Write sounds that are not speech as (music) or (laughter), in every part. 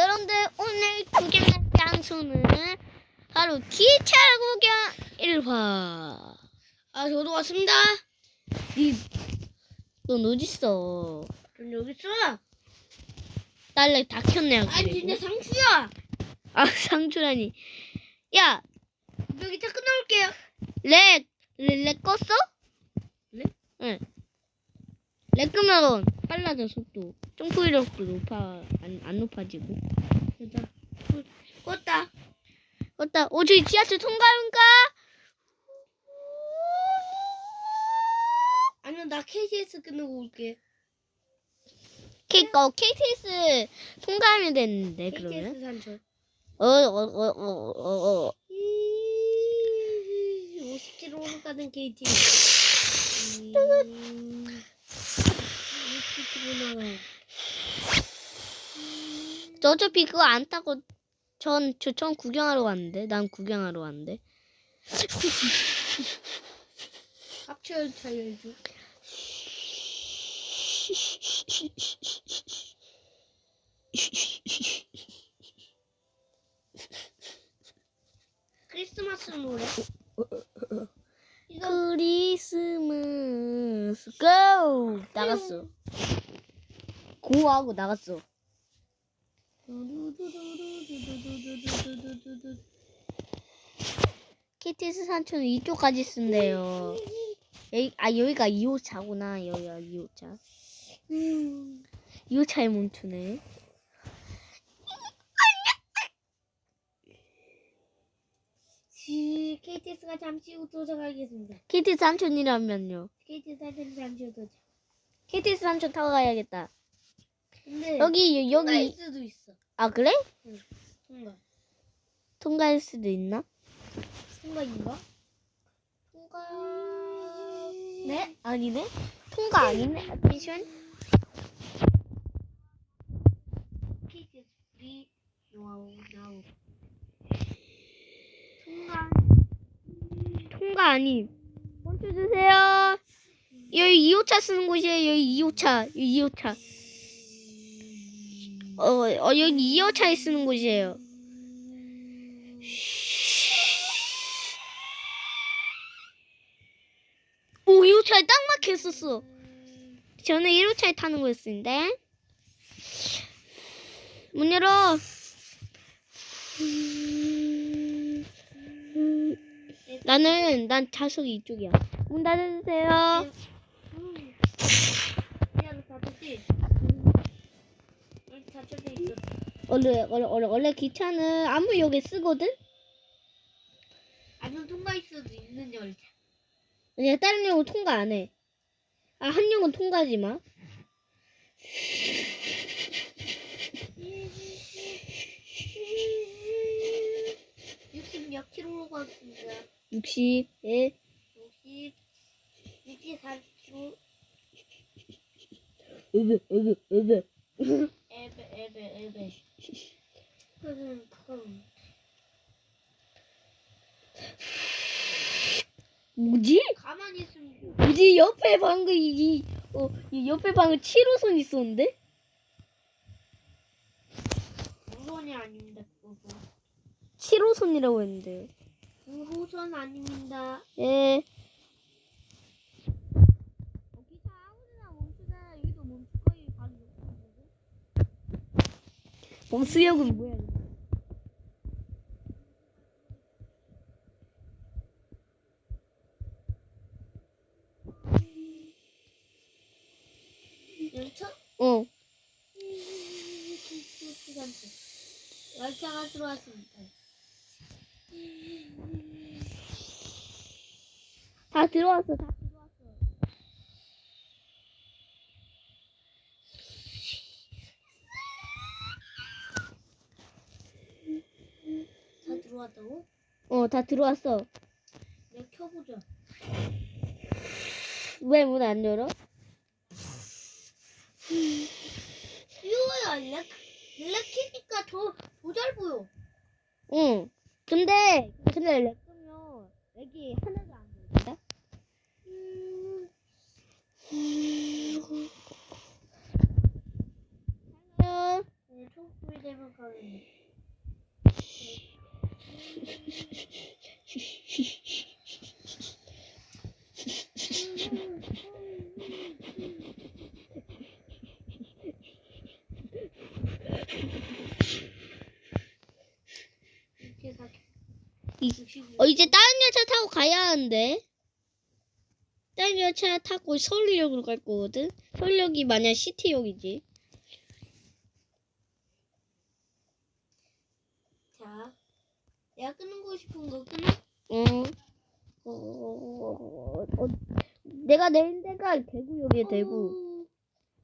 여러분들 오늘 구경할 장소는 바로 기차 구경 1화. 아, 저도 왔습니다. 넌 어딨어? 전 여기 있어. 딸래 다 켰네 여기. 아니, 진짜 상추야. 아 (laughs) 상추라니. 야, 여기 차 끊어올게요. 렉, 렉, 렉 껐어? 네? 응. 렉 끄면 빨라져 속도. 점프 이력도 높아 안, 안 높아지고. 됐다. 껐다. 어따, 오 저기 지하철 통과인가? 아니면 나 KTX 끊고 올게. K, 어, KTX 통과하면 되는데 그러면. KTX 산철. 어, 어, 어, 어, 어, 어. 50km 가는 KTX. 음, 50km 나가. 저 어차피 그거 안 타고 전, 저 처음 구경하러 왔는데. 난 구경하러 왔는데. 합철 차열주. 크리스마스 노래. 크리스마스 고! 나갔어. 고하고 나갔어. KTX 산촌은 이쪽까지 쓴대요. 아, 여기가 2호차구나. 여기가 2호차. 음. 2호차에 멈추네. 지- KTX가 잠시 후 도착하겠습니다. KTX 산촌이라면요. KTX 사진 잠시 후 도착. KTX 산촌 타고 가야겠다. 근데 여기, 여기. 수도 있어. 아, 그래? 통과. 통과할 수도 있나? 통과인가? 통과. 네? 아니네? 통과 아니네? 미션? KTX now now. 통과. 통과 아님. 멈춰 주세요. 여기 2호차 쓰는 곳이에요. 여기 2호차. 여기 2호차. 어, 어, 여기 2호차에 쓰는 곳이에요. 오, 2호차에 딱 막혔었어. 저는 1호차에 타는 거였는데. 문 열어. 나는, 난 좌석이 이쪽이야. 문 있어. 원래, 원래, 원래, 원래 기차는 아무 역에 쓰거든? 아니면 통과할 수도 있는 열차. 아니야, 다른 역은 통과 안 해. 아, 한 역은 통과하지 마. 몇 킬로로 갔습니다. 60, 예. 60, 64킬로. 으브, 으브, 으브. 에베 에베 에베. 음, 음. 뭐지? 가만히 있으면 뭐지? 옆에 방금 이, 이, 어, 이 옆에 방금 7호선 있었는데? 우선이 아닙니다. 그거. 7호선이라고 했는데. 우호선 아닙니다. 예. 기차 아무데나 멈추잖아. 여기도 멈출 거예요. 바로 봉수역은 뭐야? 열차? 어. 열차가 들어왔습니다. 다 들어왔어. 다 들어왔어. 다 들어왔다고? 어, 다 들어왔어. 내가 켜보자. 왜 문 안 열어? 이거야, 렉, 렉 키니까 더, 더 잘 보여. 응. 근데 근데 렉 끄면 렉이 하나도 안 보인다. 어 이제 다른 열차 타고 가야 하는데 다른 열차 타고 서울역으로 갈 거거든 서울역이 만약 시티역이지 자, 내가 끊고 싶은 거 끊어. 어, 어, 어, 어, 내가 내린 데가 대구역이야 대구 어,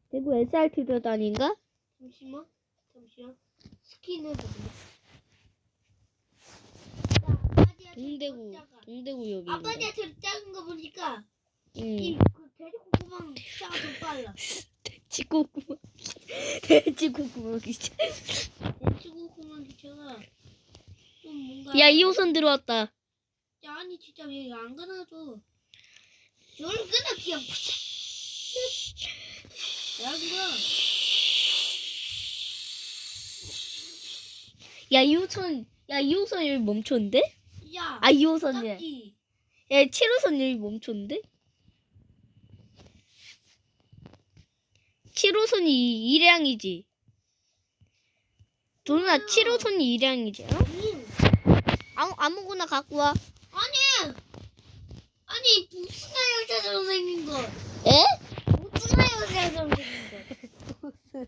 대구 SRT로 다닌가? 잠시만, 잠시만. 스킨 해보자. 동대구 동대구역인가 아빠가 제일 작은 거 보니까 응 이그 돼지고구마 차가 더 빨라. 돼지고구마 (laughs) 돼지고구마 기차 돼지고구마 기차가 좀 뭔가. 야 2호선 들어왔다 야, 아니 진짜 왜 안 끊어줘? 열 끊어 그냥. 야 그거. 야 2호선 야 2호선 여기 멈췄는데? 야. 아 2호선이야 짝지. 야 7호선 여기 멈췄는데? 7호선이 일량이지 도누나 7호선이 일량이지 어? 응. 아무, 아무거나 갖고 와 아니. 아니 복숭아 열차처럼 생긴 거. 에? 복숭아 열차처럼 생긴 거.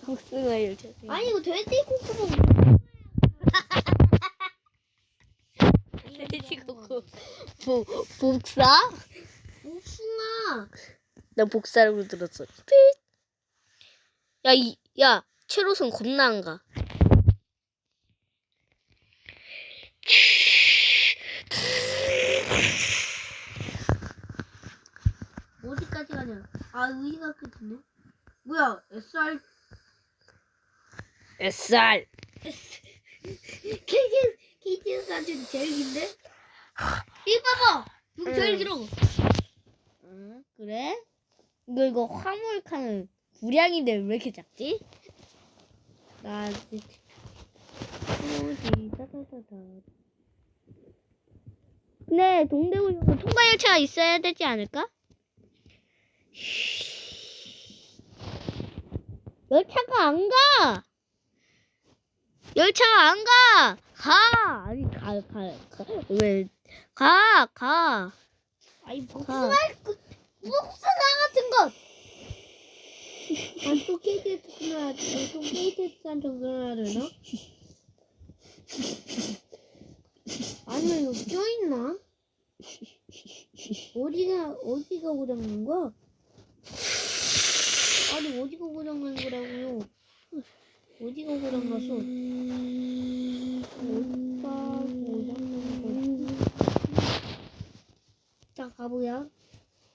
(laughs) 복숭아 열차 아니 이거 돼지고구마. (laughs) 돼지고구 보, 복사? 복숭아. 나 복사라고 들었어 핏. 야, 이, 야 7호선 겁나 안 가 어디까지 가냐? 아 여기가 끝이네. 뭐야 SR SR KTX KTX 한테 제일 긴데? 이거 봐봐. 여기 제일 응. 길어. 응, 그래? 이거 이거 화물칸은 구량인데 왜 이렇게 작지? 나 어디. 네, 동대구역 통과 열차가 있어야 되지 않을까? 열차가 안 가. 열차가 안 가. 가. 아니 가, 가, 가. 왜? 가, 가. 가. 복숭아 그 복숭아 같은 것. 아또 KTX구나. 또 KTX한테 전화하려나? 아니면 이거 껴있나? 어디가 어디가 고장난 거야? 아니 어디가 고장난 거라고요? 어디가 고장났어? 어디가 고장난 거지? 자 가보야.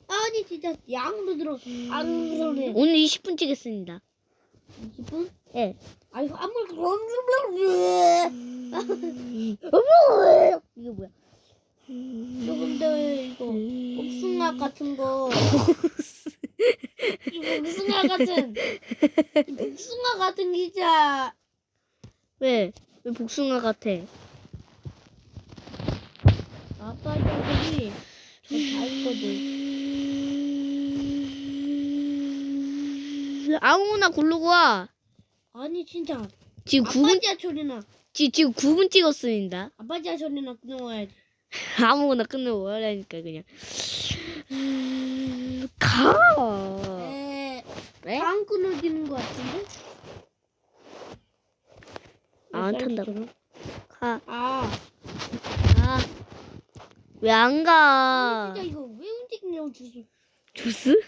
아니 진짜 양도 들어 안 들어네. 오늘 20분 찍겠습니다. 20분? 예. 아니 아무리 이거 뭐야? 조금 더 이거 복숭아 같은 거. 이 복숭아 같은 이 복숭아 같은 기자. 왜? 왜 복숭아 같아? 아빠 자들이 저다 있거든. 아무나 고르고 와. 아니 진짜 지금 9분, 아빠 지하철이나 지, 지금 9분 찍었습니다. 아빠 지하철이나 끊어와야지. 아무거나 끝내고 와라니까 그냥. 가. 에 왜? 다음 끊어지는 거 같은데? 아, 안 탄다고. 가. 아, 가. 왜안 가? 진짜 이거 왜 움직이냐고 주소. 조스?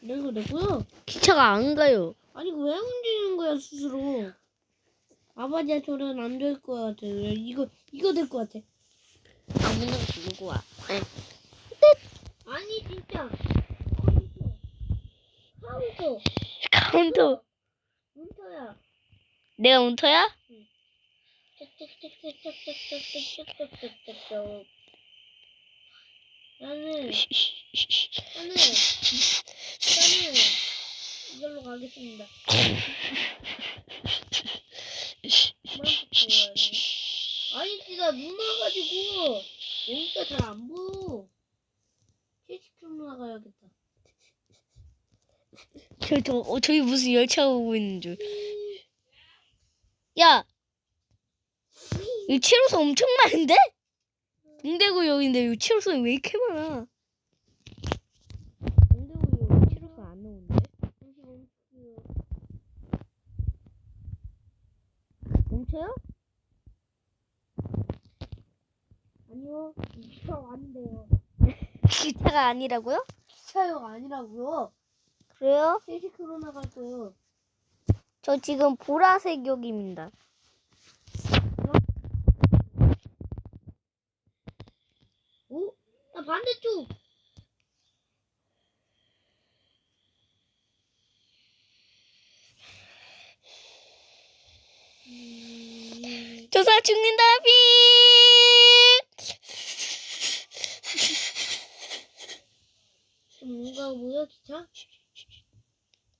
내가 내고요. 기차가 안 가요. 아니 왜 움직이는 거야 스스로? 아버지야 저는 안 될 것 같아. 이거 이거 될 것 같아. 아무나 고르고 와. 아니 진짜. 카운터. 카운터. 문터야. 내가 운터야? 쩍 나는 나는 나는 이걸로 가겠습니다. 아니 진짜 눈 나가지고 여기가 잘 안 보여. 70km 나가야겠다. 저, 저, 어, 저기 무슨 열차 오고 있는 줄. 야! 여기 7호선 엄청 많은데? 동대구역인데 여기 7호선이 왜 이렇게 많아? 동대구역 7호선 안 나오는데? 멈춰요? 아니요, 기차가 아닌데요. 기차가 아니라고요? 기차역 아니라고요. 그래요? 70km 나갈 거예요. 저 지금 보라색 역입니다. 오? 나 반대쪽. 음, 조사 죽는다, 빙! 좀 뭔가 뭐야 기차?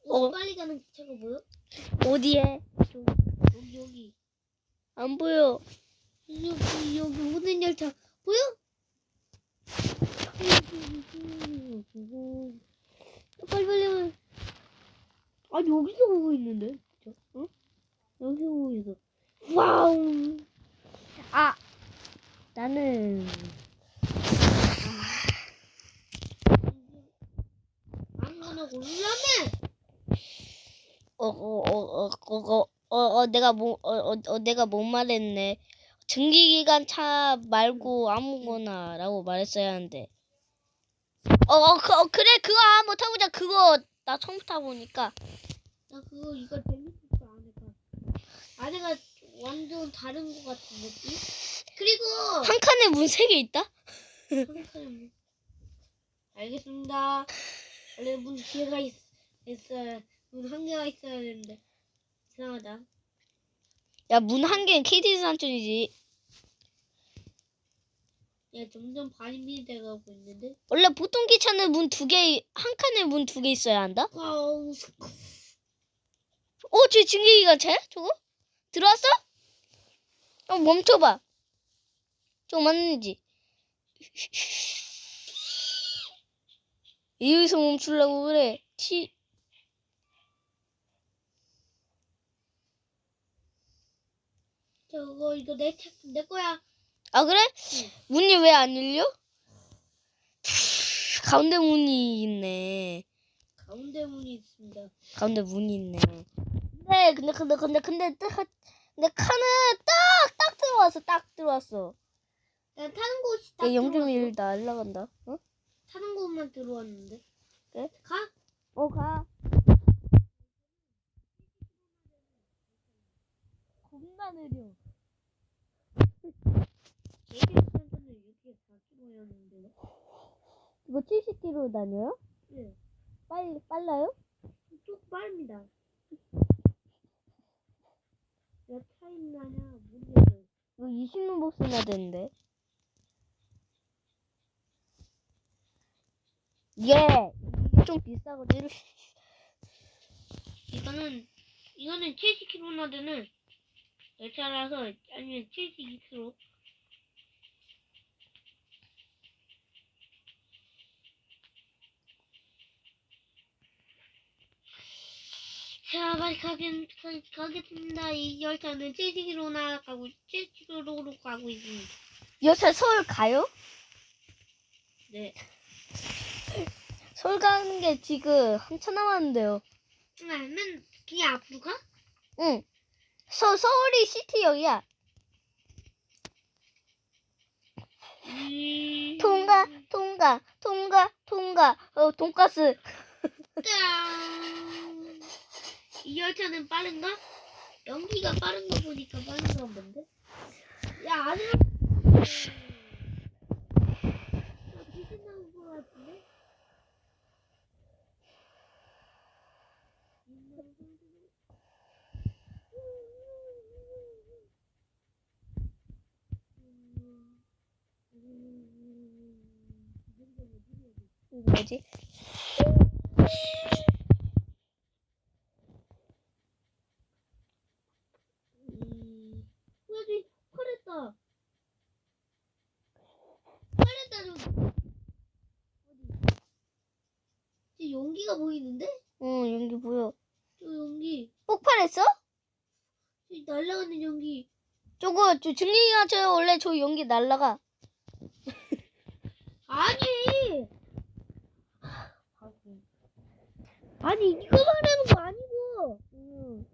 어. 어, 빨리 가는 기차가 뭐야? 어디에? 여기 여기 안 보여. 여기 여기 모든 열차 보여? 빨리 빨리 아 여기서 보고 있는데? 그쵸? 응? 여기서 보고 있어. 와우. 아 나는. 아. 어어어어어어 어, 어, 어, 내가 뭐 어, 어, 어, 내가 못 말했네. 증기기관 차 말고 아무거나라고 말했어야 하는데. 어, 어, 그, 어, 그래, 그거 한번 타보자. 그거 나 처음 타보니까. 나 그거 이거 재밌었어 안에가. 안에가 완전 다른 것 같은 느낌? 그리고 한 칸에 문 세 개 있다? 선생님. 알겠습니다. 원래 문 뒤에가 있, 있어야 문한 개가 있어야 되는데 이상하다. 야, 문 한 개는 KT 산촌이지. 얘 점점 반이 돼가고 있는데. 원래 보통 기차는 문 두 개, 한 칸에 문 두 개 있어야 한다? 어, 저 증기기관 차야? 저거? 들어왔어? 어, 멈춰봐. 저거 맞는지. (laughs) 여기서 멈추려고 그래. 티. 저거 이거 내 책, 내 거야. 아, 그래? 응. 문이 왜 안 열려? 가운데 문이 있네. 가운데 문이 있습니다. 가운데 문이 있네. 근데, 근데, 근데, 근데, 근데, 딱, 근데 칸은 딱, 딱 들어왔어. 딱 들어왔어. 나 타는 곳이 딱 야, 0.1 들어왔어. 날라간다. 어? 타는 곳만 들어왔는데. 그래? 가? 어, 가. 겁나 느려. 이거 70km 다녀요? 네. 빨리, 빨라요? 쭉 빠릅니다. 몇 타임 나냐 문제는. 이거 20분 복수나 되는데. 예! 이게 좀 비싸거든. (laughs) 이거는 이거는 70km나 되는 열차라서 아니면 72km. 자, 빨리 가겠, 가, 가겠습니다. 이 열차는 70km나 가고 70km로 가고 있습니다. 여차 서울 가요? 네. 서울 가는 게 지금 한참 남았는데요. 아니면 그냥 앞으로 가? 응. 서, 서울이 시티역이야. 음... 통과, 통과, 통과, 통과. 어, 돈가스. 짠. 이 열차는 빠른가? 연기가 빠른 거 보니까 빠른 건 뭔데? 야, 아니. 나 비슷한 나온 거 같은데? 뭐지? 보이는데? 어 연기 보여. 저 연기. 폭발했어? 저 날아가는 연기. 저 증기기관 저 원래 저 연기 날라가. 아니! 아니, 이거 말하는 거 아니고! 응.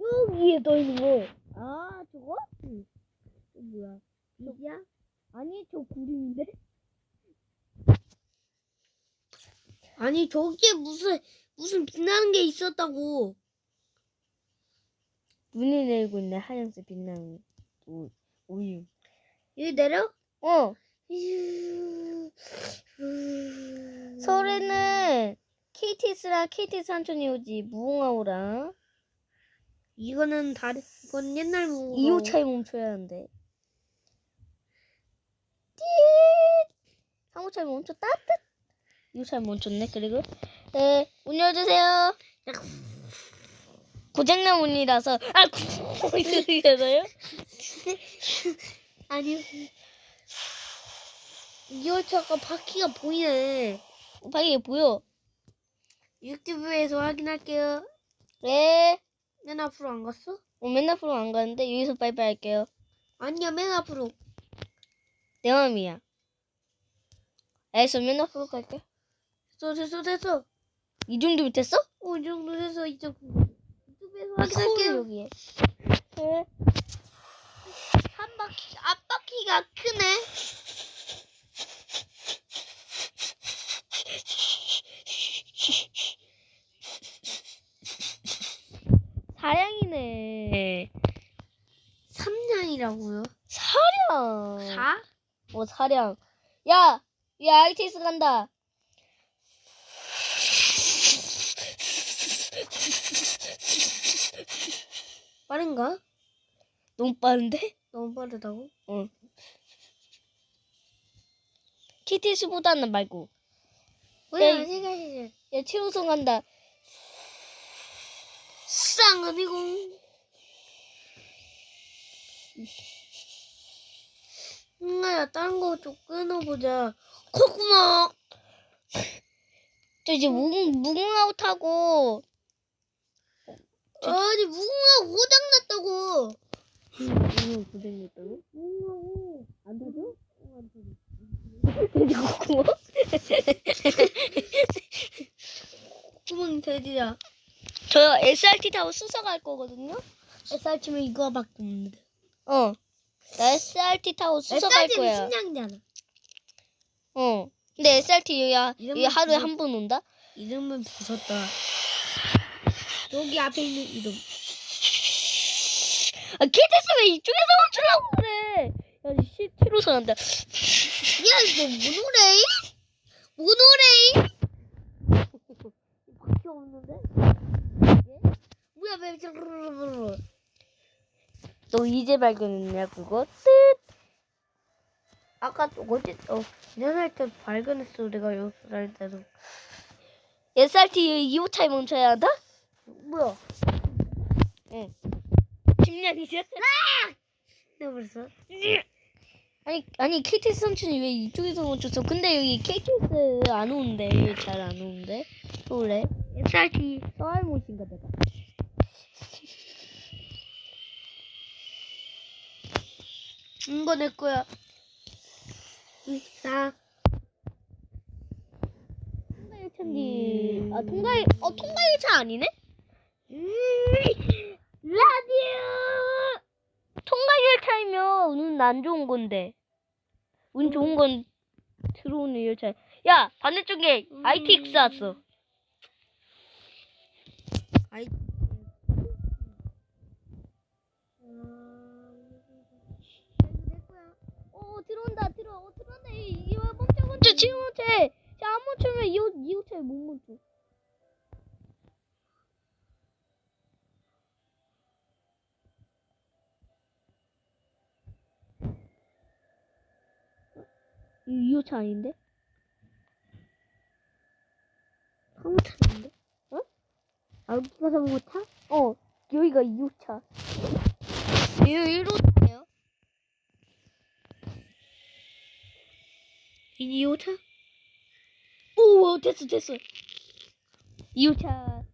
여기에 떠 있는 거. 아 저거? 응. 저 뭐야? 이야? 아니 저 구름인데? 아니, 저기에 무슨, 무슨 빛나는 게 있었다고. 눈이 내리고 있네 하얀색 빛나는 우, 우유. 여기 내려? 어 휴. 서울에는 KTS랑 KT 삼촌이 오지 무궁화호랑 이거는 다른, 이건 옛날 무 2호차에 멈춰야 하는데. 띠 3호차에 멈췄다. 2호차에 멈췄네. 그리고 네, 문 열어주세요. 고장난 문이라서 아 (laughs) 이러잖 아요. (laughs) 아니, 이 열차가 바퀴가 보이네. 방이 보여. 유튜브에서 확인할게요. 네. 맨 앞으로 안 갔어? 어, 맨 앞으로 안 가는데 여기서 빠이빠이 할게요. 아니야, 맨 앞으로. 내 맘이야. 알겠어, 맨 앞으로 갈게. 됐어, 됐어, 됐어. 이 정도 됐어? 어, 이 정도 됐어, 이 정도. 유튜브에서. 확인할게요. 여기에. 네. 한 바퀴, 앞바퀴가 크네. 사량이네. 3냥이라고요? 사량. 4? 어, 사량. 야, 야, ITS 간다. 빠른가? 너무 빠른데? 너무 빠르다고? 응. KTS보다는 말고. 왜 야, 아직 가시지? 야, 7호선 간다. 쌍어미공. 응아야, 다른 거 좀 끊어보자. 콧구멍. 저 이제 무궁, 무궁화호 타고. 아니, 무궁화 고장났다고. 무궁화 고생했다고? 무궁화 안 타죠? 안 타죠. 무궁화? 구멍 돼지야. 저 SRT 타고 수서 갈 거거든요? SR치면 이거밖에 없는데. 어. 나 SRT 타고 수서 갈 거야. 신장이잖아. 어. 근데 SRT 이름은 여기 하루에 한 번 온다? 이름은 부쉈다. 여기 앞에 있는 이름. 아, KTS 왜 이쪽에서 멈추려고 그래? 야, 씨, 7호선 한다. 야, 이거 모노레일? 모노레일? 밖에 없는데? 뭐야, 왜 저러르르르. 너 이제 발견했냐, 그거? 뜻! 아까 또 어제 어 연할 때 발견했어 내가 연습 할 때도 SRT 2호차에 멈춰야 한다? 뭐야 10년이죠? 내가 벌써 아니, 아니, KTS 삼촌이 왜 이쪽에서 멈췄어? 근데 여기 KTS 안 오는데, 잘 안 오는데? 서울에? SRT 서알못인가, 내가. 이거 내 거야 24 통과일차인지. 음. 아, 통과일, 어, 통과일차 아니네? 음, 라디오 통과일차이면 운 안 좋은 건데. 운 좋은 건 들어오는 열차. 야, 반대쪽에 음. ITX 왔어. 아이 어, 들어온다, 들어, 어, 들어온다. 이, 이, 멈춰, 멈춰, 지금 멈춰. 자, 안 멈추면 이, 이 호차에 못 멈춰. 이, 이 호차 아닌데? 한번 타는데 어? 한번 타? 어, 여기가 2호차. 여기 1호차네요. 이 2호 타? 오, 됐어, 됐어. 2호차.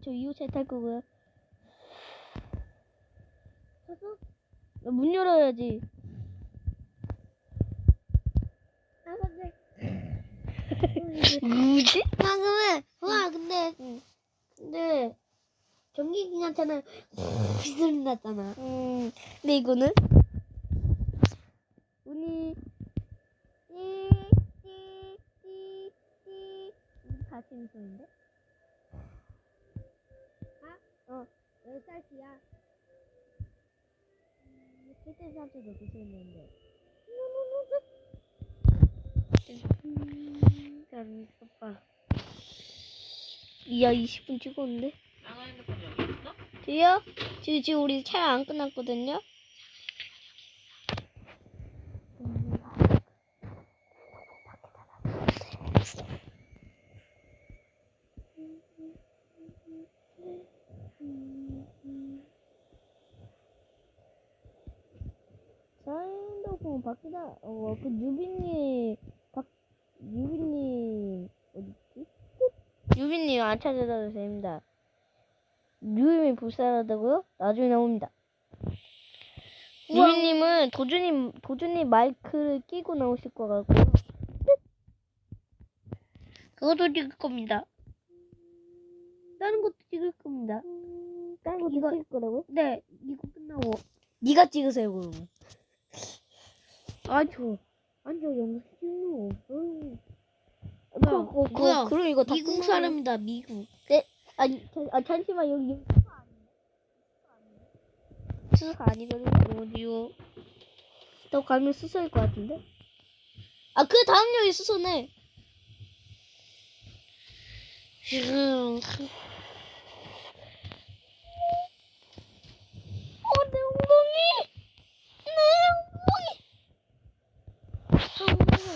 저 2호차 탈 거고요. 문 열어야지. 아 근데 뭐지? 방금은 와 근데 응. 근데 전기기관차는 소리 났잖아. 음, 근데 이거는 운이 띠띠띠띠 가시는 소리인데? 몇 살이야? 그때 사람들도 무서웠는데. 잘 있어봐. 이야 20분 찍었는데? 나가 핸드폰 여기 있어? 뒤요? 지금 지금 우리 촬영 안 끝났거든요. 사인도구 바뀌다. 어, 그유빈님 박 유빈님 어딨지? 유빈님 안 찾아다도 됩니다. 유빈이 불살하다고요? 나중에 나옵니다. 우와. 유빈님은 도준님 도준님 마이크를 끼고 나오실 것 같고요. 그것도 찍을 겁니다. 다른 것도 찍을 겁니다. 다른 것도 이거- 찍을 거라고? 네 이거 끝나고 네가 찍으세요 그러면. 아저 아니 저 영상 찍는 거 없어요. 그, 그, 그, 뭐야? 그 럼 이거 다 미국 끝나면- 사람이다 미국. 아니, 잠- 아, 잠시만, 여기. 수수가 아니거든요? 어디요? 너 가면 수수일 것 같은데? 아, 그 다음 여기. 어, 내 엉덩이! 내 엉덩이!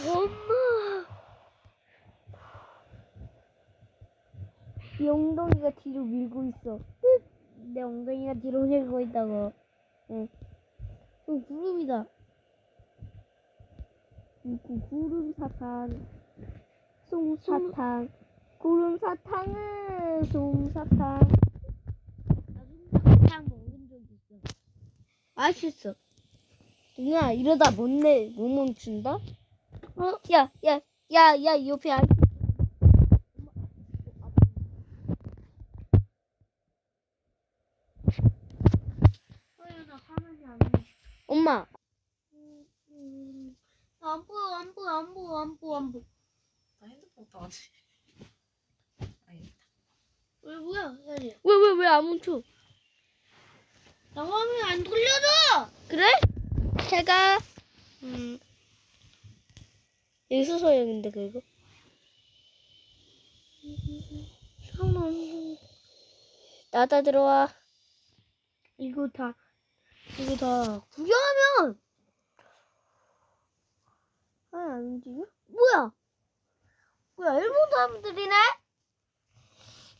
엄마! 이 엉덩이가 뒤로 밀고 있어. 내 엉덩이가 뒤로 밀고 있다고. 응. 어, 구름이다. 구, 구름 사탕. 솜사탕. 구름 사탕은 솜사탕. 그냥 먹은 적 있어. 맛있어. 누나 이러다 못 내, 못 멈춘다? 어? 야, 야, 야, 야, 옆에 안. 어야 나 화면이 안 돼. 엄마, 음, 안 보여 안 보여 안 보여 안 보여 안 보여. 나 핸드폰 어떡하지? 아니, 왜 뭐야 야야. 왜, 왜, 왜 안 멈춰? 나 화면 안 돌려줘. 그래? 제가, 음, 여기 수소형인데, 그리고. 나다 들어와. 이거 다 이거 다 구경하면 아, 안 움직여? 뭐야? 뭐야 일본 사람들이네?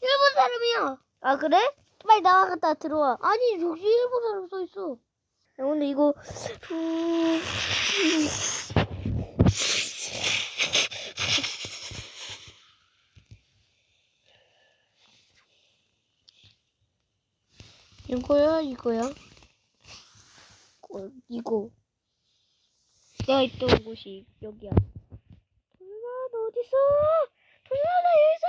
일본 사람이야. 아, 그래? 빨리 나가갔다 들어와. 아니 여기 일본 사람 써 있어. 야, 근데 이거, 이거야 이거야. 어, 이거. 내가 있던 곳이 여기야. 어딨어? 동현아, 나 여기서!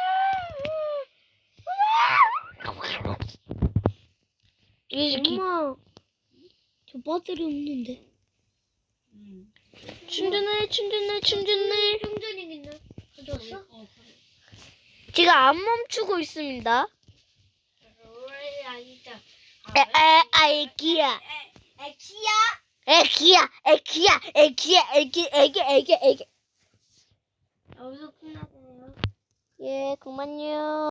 이렇게 엄마 저 배터리 없는데. 응. 충전해, 충전해, 충전해. 충전이 있나? 가져왔어? 어, 지금 안 멈추고 있습니다. 아니다. 에, 에, 아, 애기야. 애기야? 애기야, 애기야, 애기야, 애기, 애기, 애기, 애기. 여기서 끝나네요. 예, 그만요.